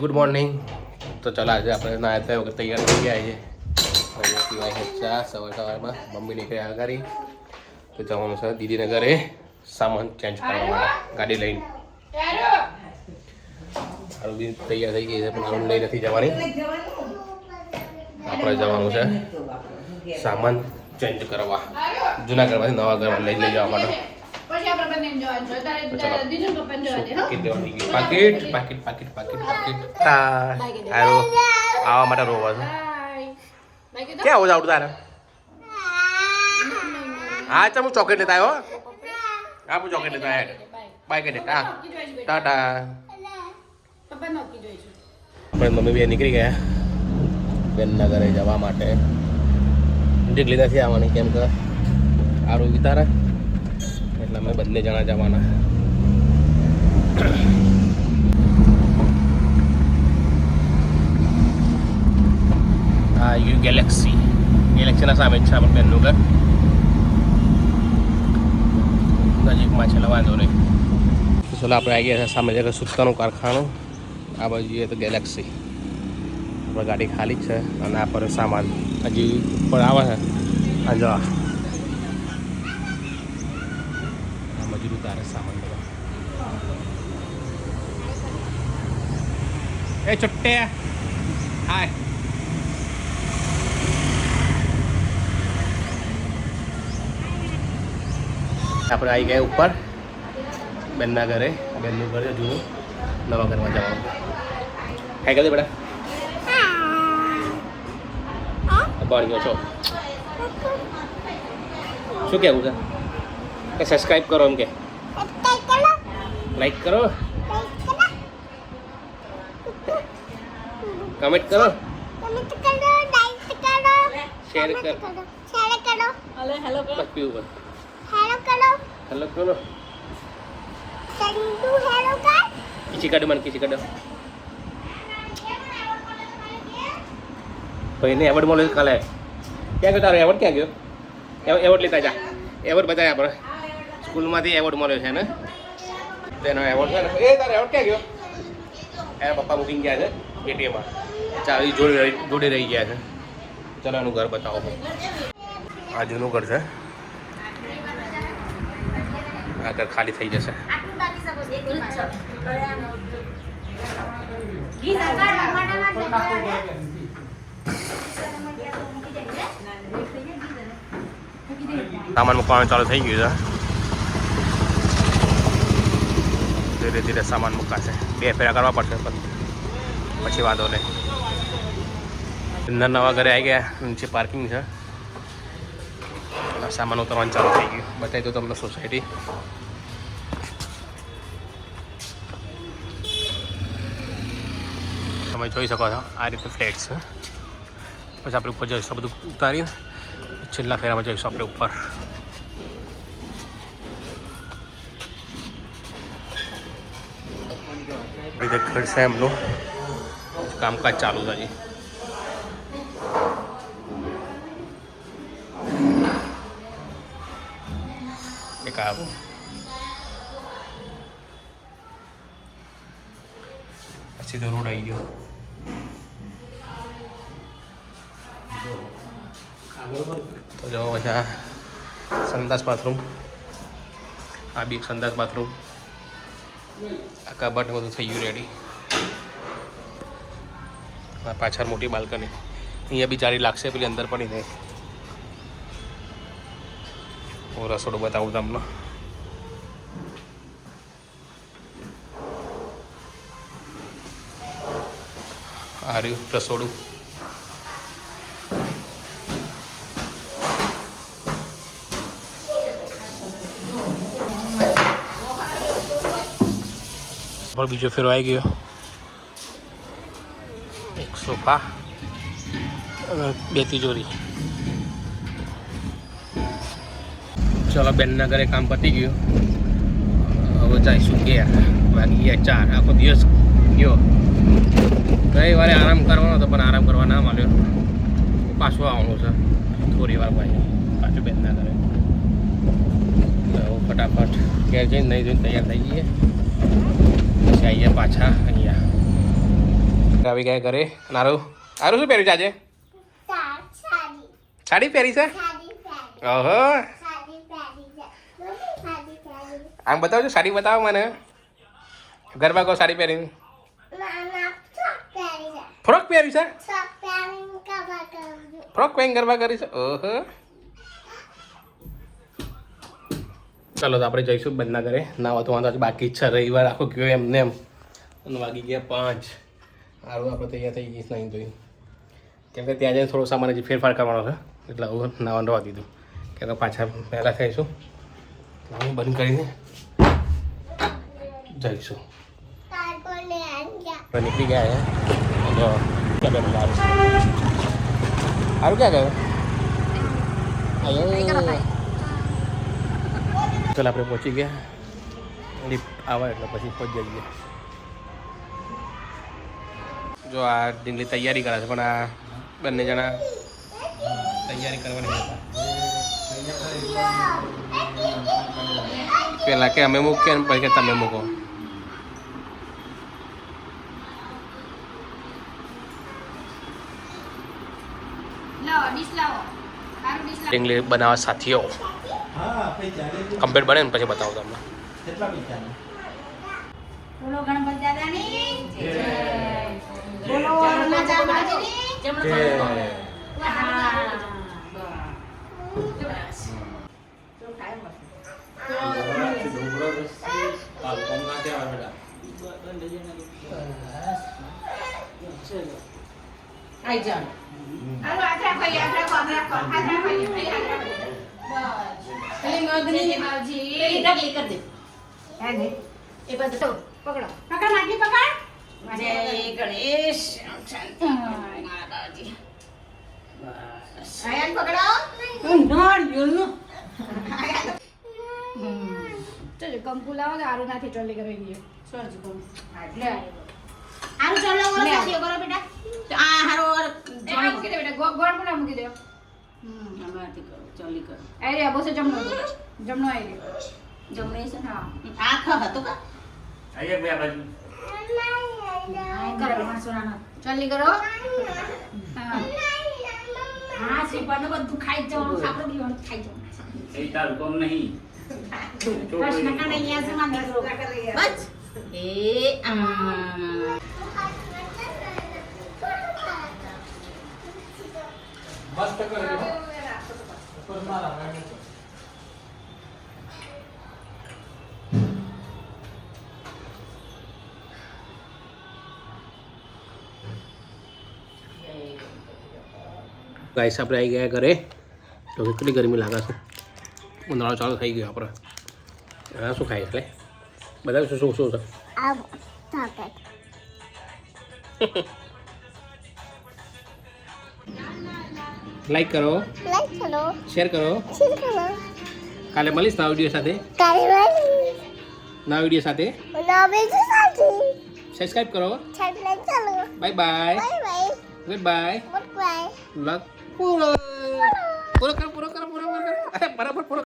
Good morning તો ચાલો આજે આપણે નાયા થયા વખત તૈયાર થઈ ગયા છે અહીંયા પીવાય ચા, સવાર સવારમાં મમ્મી નીકળ્યા આગળ તો જવાનું છે દીદીને ઘરે સામાન ચેન્જ કરવા ગાડી લઈને. હારું બી તૈયાર થઈ ગઈ છે, પણ હારું લઈ નથી જવાની. આપણે જવાનું છે સામાન ચેન્જ કરવા, જૂના ઘરમાંથી નવા ઘરમાં લઈ લઈ જવા માટે. પાકીટ પાકીટ પાકીટ પાકીટ પાકીટ પાકીટ આવા આવવા માટે રોવા છે ક્યાં આવું આવડું તારે હા ચાલ હું ચોકલેટ લેતા આવ્યો હા હું ચોકલેટ લેતા આવ્યો બાય કે ટા ટાટા પપ્પા નોકી જોઈશું આપણે મમ્મી બે નીકળી ગયા બેનના ઘરે જવા માટે ડીગલી નથી આવવાની કેમ કે સારું વિતારે એટલે અમે બંને જણા જવાના. આ યુ ગેલેક્સી. ગેલેક્સીના સામે જ છે આપણે બેનનું ઘર નજીકમાં છે વાંધો નહીં. ચાલો, આપણે આવી ગયા છે સામે જગ્યા સુતકાનું કારખાનું. આ બાજુ તો ગેલેક્સી. આપણે ગાડી ખાલી જ છે અને આ પર સામાન હજી ઉપર આવે છે. આ જો આ મજૂર ઉતારે સામાન બધા એ છુટ્ટે હાય આપણે આવી ગયા ઉપર બેનના ઘરે બેનનું ઘર છે જૂનું નવા ઘરમાં જવાનું હાય કરી દે બેટા બહાર ગયો છો શું કહેવું છે કે સબસ્ક્રાઈબ કરો એમ કે લાઈક કરો. કમેન્ટ કરો. શેર કર. હલો હેલો કરો. બસ હેલો કરો. કાઢો મને ખીચી કાઢો. ભાઈને એવોર્ડ મળ્યો કાલે. ક્યાં ગયો તારો એવોર્ડ ક્યાં ગયો? એવોર્ડ લેતા જા. એવોર્ડ બતાવ્યા આપણે. સ્કૂલમાંથી એવોર્ડ મળ્યો છે ને? તેનો એવોર્ડ છે ને, એ તારો એવોર્ડ ક્યાં ગયો? એના પપ્પા મૂકીને ગયા છે પેટીએમમાં ચાવી જોડે જોડે રહી ગયા છે. ચાલો, એનું ઘર બતાવો. આ જૂનું ઘર છે. આ ઘર ખાલી થઈ જશે. સામાન મૂકવાનું ચાલુ થઈ ગયું છે. ધીરે ધીરે સામાન મુકાશે. બે ફેરા કરવા પડશે પણ પછી વાંધો નહીં. નવા ઘરે આવી ગયા. નીચે પાર્કિંગ છે. સામાન ઉતરવાનું ચાલુ થઈ ગયું. બતાવી દઉં તમને સોસાયટી તમે જોઈ શકો છો, આ રીતે ફ્લેટ છે. પછી આપણે ઉપર જઈશું બધું ઉતારીને. છેલ્લા ફેરામાં જઈશું આપણે ઉપર. રીતે ઘર છે એમનું. કામકાજ ચાલુ છે હજી. એક આવું પછી તો રોડ આવી ગયો. તો જો પછી આ સંદાસ બાથરૂમ આ બી સંદાસ બાથરૂમ આ કબાટ બધું થઈ ગયું રેડી આ પાછળ મોટી બાલ્કની. અહીંયા બી જારી લાગશે, પેલી અંદર પણ નહીં હું રસોડું બતાવું તમને. આ રહ્યું રસોડું. પણ બીજો ફેરો આવી ગયો. એક સોફા બે તિજોરી ચલો, બેનના ઘરે કામ પતી ગયું. હવે જઈશું ઘેર. વાગી ગયા ચાર. આખો દિવસ ગયો. રવિવારે આરામ કરવાનો હતો, પણ આરામ કરવા ના મળ્યો. પાછું આવવાનું છે. થોડી વાર પછી. પાછું બેનના ઘરે. ફટાફટ ઘેર જઈને નહીં જોઈને તૈયાર થઈ જઈએ. પછી આવીએ પાછા અહીંયા. આવી ગયા ઘરે. નારું આરું શું પહેર્યું છે આજે? સાડી પહેરી છે? ઓહો. આમ બતાવજો સાડી બતાવો મને. ગરબા કહો સાડી પહેરીને. ફ્રોક પહેરી છે? ફ્રોક પહેરીને ગરબા કરી છે? ઓહો. ચાલો તો આપણે જઈશું બંધના ઘરે. ના તો વાંધો બાકી જ છે રવિવાર, આખો ગયો એમને એમ. અને વાગી ગયા પાંચ. સારું આપણે તૈયાર થઈ ગઈશ નહીં જોઈ. કેમ કે ત્યાં જઈને થોડો સામાન હજી ફેરફાર કરવાનો છે. એટલે હું નાવાનું રવા દીધું. કે પાછા પહેલાં થઈશું. હું બંધ કરીને જઈશું. નીકળી ગયા છે સારું ક્યાં ગયો? અહીંયા ચાલ આપણે પહોંચી ગયા. લિફ્ટ આવે એટલે પછી પહોંચી જઈએ. જો આ ઢીંગલી તૈયારી કરે છે પણ આ બંને જણા તૈયારી કરવાની હતા પેલા કે અમે મૂકીએ ને પછી કે તમે મૂકો. ઢીંગલી બનાવવા સાથીઓ. કમ્પ્લીટ બને ને પછી બતાવું તમને બોલો ગણપતિ દાદાની જય બોલો રાજા બાજીની જમણો હા બસ તો ખાય મસ્ત આઈ જાણ હાલો આટલા ખાઈ આટલા ખાઈ આટલા ખાઈ આટલા ખાઈ બસ પેલી મગની બાવજી પેલી ઢગલી કરી દે. હા ને? એ બધું તો પકડો. પકડ નાખી પકડ. જય ગણેશ. માતાજી બસ. આયાન પકડો. નાળિયેરનો ચલ કંકુ લાવો કે આરુ નાથી ચોલી કરી દઈએ સરજ કોમ એટલે. આરુ ચોલો કરો બેટા આ હારો એમાં મૂકી દે બેટા? ગોળ પણ મૂકી દે. હમ આમાંથી કરો ચોલી કરો. આઈ રે બોસે જમણો જમણો આઈ રે જમણે છે ને આખ હતો કા? કરો માસુરાનો ચોલી કરો. હા. હા શ્રીપાદ બધું ખાઈ જવાનું આપણે બી ખાઈ જવાનું એ તારું કોમ નહીં. કૃષ્ણ કનૈયા છે મારા દીકરો. બસ. એ આ. ગાઈસ આપણે આવી ગયા ઘરે. તો કેટલી ગરમી લાગે છે? ઉનાળો ચાલુ થઈ ગયો આપણે. હા શું ખાય એટલે? બધા શું શું શું છે? લાઈક કરો. શેર કરો. કાલે મળીશ નવા વીડિયો સાથે? નવા વીડિયો સાથે? સબસ્ક્રાઈબ કરો. Bye bye good bye luck પૂરો. પૂરો કર પૂરો કર પૂરો કર. અરે બરાબર પૂરો